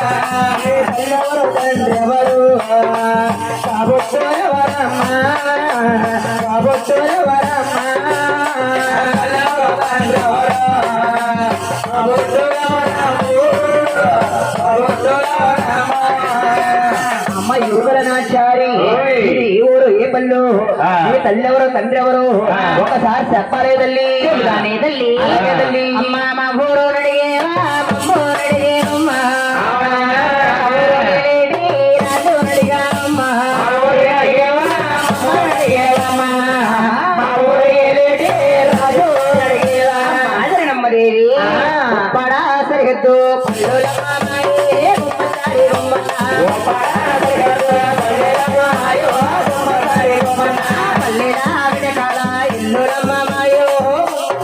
తల్లెవరు తండ్రెవరు కాబొచ్చు ఎవరమ్మా కాబొచ్చు ఎవరమ్మా తల్లెవరు తండ్రెవరు కాబొచ్చు ఎవరమ్ము కాబొచ్చు ఎవరమ్మా అమ్మ ఏ ఊరు ఏ తల్లెవరు ఎవరు ఆ. ఒకసారి చెప్పాలి తల్లి. తల్లి. అమ్మ మా ఊరు అడిగేవా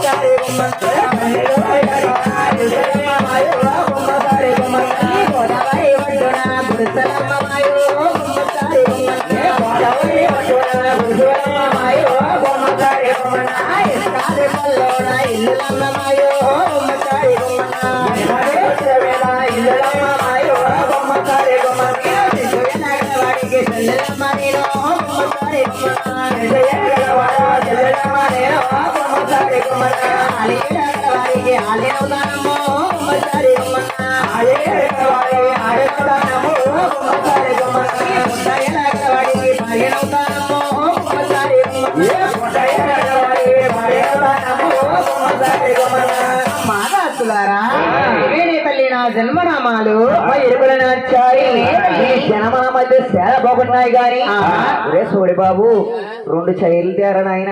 గుమ్మసారి గుమ్మన్న. పల్లెల మాదాసులారా ఇవేనే తల్లి నా జన్మనామాలు ఎరుకుల నాచారి ఈ జనమన మధ్య సేల బాగున్నాయి గాని ఒరే సోడి బాబు రెండు చైర్లు తేరా నాయన.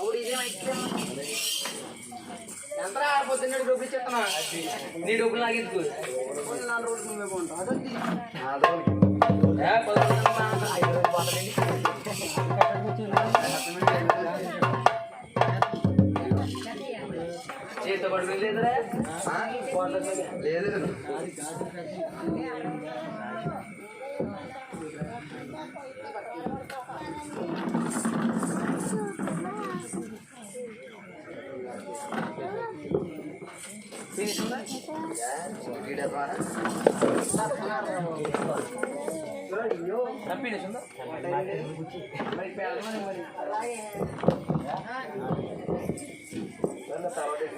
ఏముండదు ఎగిరి తంతావా అగ్గిపెట్టి మర్చాడు ఆడికిలా ఉన్నావు నాలుగు రోజులు లాగెందుకు చేతితో పడుతుంది లేదురా లేదు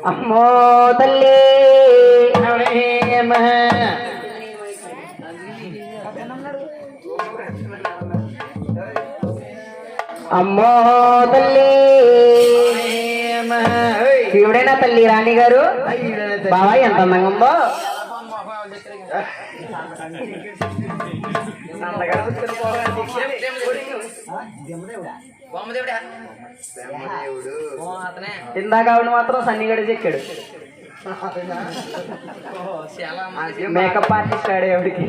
అమ్మో తల్లి. అమ్మో తల్లి. శివుడైనా తల్లి రాణి గారు బాబా ఎంత అందంగా ఉందో. ఇందాక ఆవిడ మాత్రం సన్నిగడి చెక్కాడు. మేకప్ ఆర్టిస్ట్ ఆడే ఆవిడకి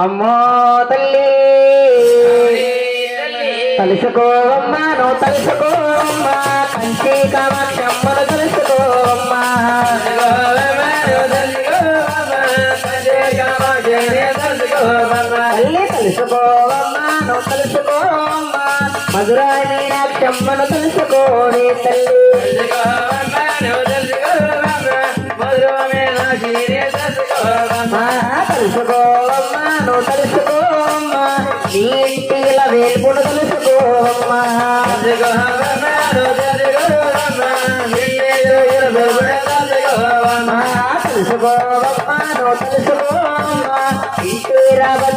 అమ్మో తల్లి తలుసుకోవమ్మా నువ్వు తలుసుకోవమ్మా కంచి కామాక్షమ్మను తలుసుకోవమ్మా తల్లి తలుసుకోవమ్మా మధురాయి మీనాక్షమ్మను తెలుసుకోని తల్లి. అమ్మా, తలుసుకోవమ్మా నువ్వు తలుసుకోవమ్మా నీ ఇంటిల వేల్పుడు తలుసుకోవమ్మా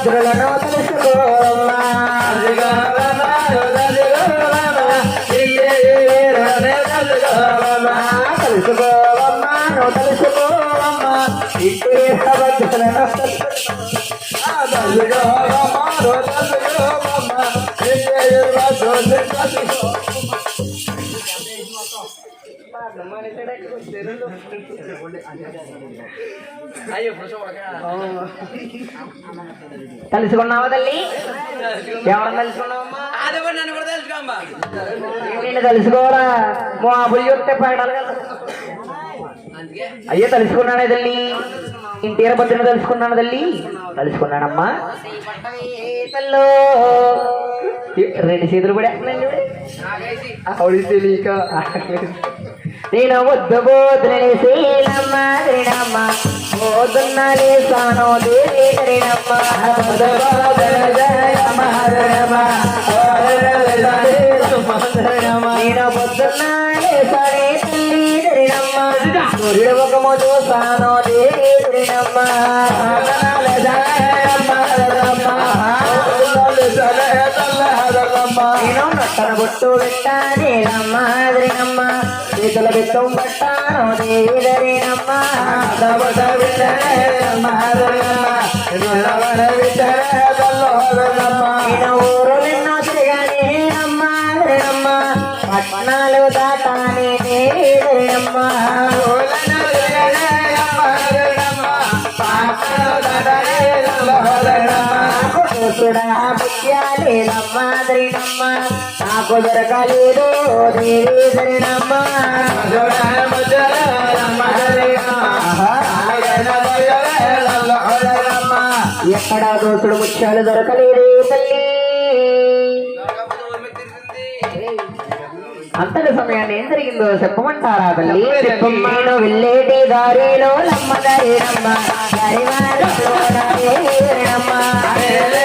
తెలుసుకోవమ్మా తలుసుకోవమ్మా అమ్మా, తలుసుకోవమ్మా నువ్వు తలుసుకోవమ్మా ఇంటి తెలుసుకున్నావా తల్లి? ఎవరన్నా తెలుసుకున్నావమ్మా? తెలుసుకోరా తెలుసుకోవాలా? మాబులు చెప్తే పడాలి కదా. అయ్యో తెలుసుకున్నానే తల్లి. ఇంటీర భద్రను తెలుసుకున్నాను తల్లి? తెలుసుకున్నానమ్మా. తల్లో? రెండు చేతులు పడేస్తున్నాయి ఆవిడ తెలియక నేను వద్దు బోధనని శీలమ్మ. దినమ్మ బోధన లేసాను దేవి దినమ్మ నేను పొద్దున్న లేసానే తల్లి దినమ్మ సూర్యుడు ముఖము చూసాను దేవి నేను నొట్టన బొట్టు పెట్టానే రమ్మ దినమ్మ చేతుల బిట్టం పట్టాను దేవి ధరినమ్మ నేను ఊరు నిన్నో తిరగానే అమ్మ దినమ్మ పట్నాలు దాటానే నాకు దొరకలేదు దేవి ఎక్కడ దోసుడు ముత్యాలు దొరకలేదు తల్లి అంతటి సమయాన్ని ఏం జరిగిందో చెప్పమంటారా తల్లి నేను వెళ్ళేటి దారిలో లమ్మదారినమ్మ దాసి మాతలే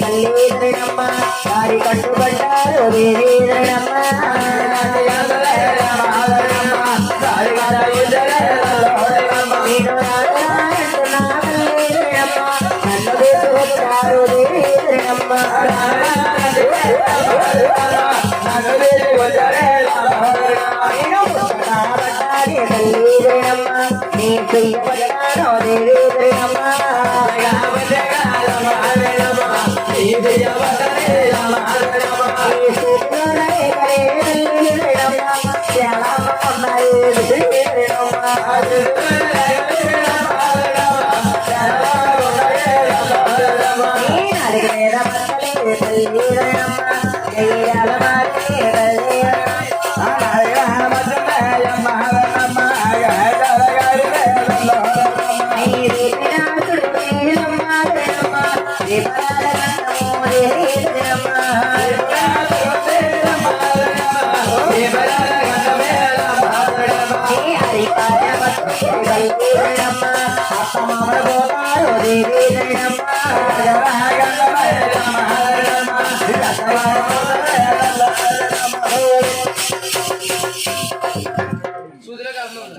తల్లి ధరినమ్మ దారి కట్టుబడ్డారు దేవి ధరినమ్మ ధరినమ్మ నీ చెయ్యబడ్డాను దేవి ధరినమ్మ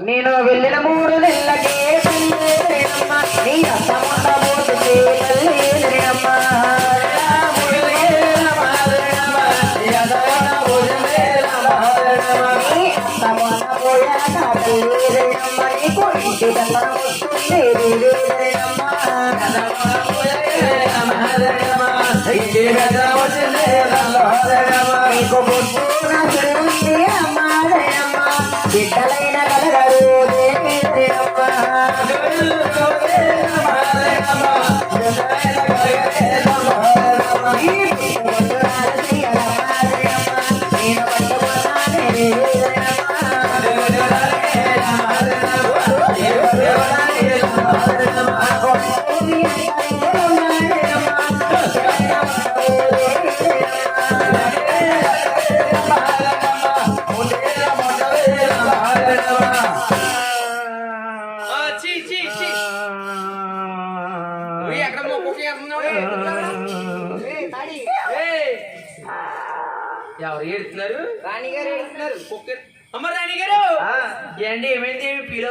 నేను వెళ్ళిన మూడు నెలలకే నీ అత్తముండబోతుంది తల్లిదమ్మ రాణిగారు ఏడుస్తున్నారు. కుక్క అమ్మ రాణి గారు. ఏంటి ఏమైంది? ఏమి ఫీల్?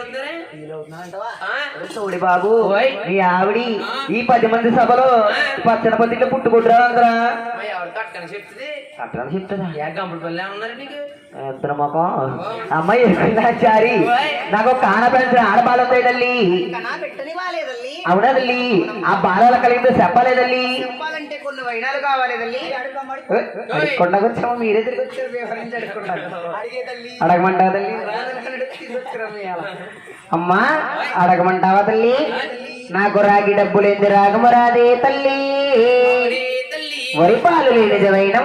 చూడి బాబు. నీ ఆవిడి ఈ పది మంది సభలో పచ్చని పత్రికలో పుట్టుకుంటురా అందరా చెప్తుంది? అట్లా చెప్తుందా? ఏ గంపుడు పల్లె ఉన్నారు నీకు? ఇద్దరు మొఖం. అమ్మాయి చారి. నాకు కాన పెంచిన ఉంటాయి తల్లి. పెట్టని అవునా తల్లి? ఆ బాలల కలిగిందో చెప్పలేదల్లి చెప్పాలంటే కొన్ని వైనాలు కావాలి కొండకు వచ్చాము మీరే తిరిగి వచ్చారు. వివరించి అడగమంటావా తల్లి. అమ్మా అడగమంటావా తల్లి? నాకు రాగి డబ్బులేంది రాగము రాదే తల్లి. ఒరే తల్లి. వరి పాలు లేని నిజమైన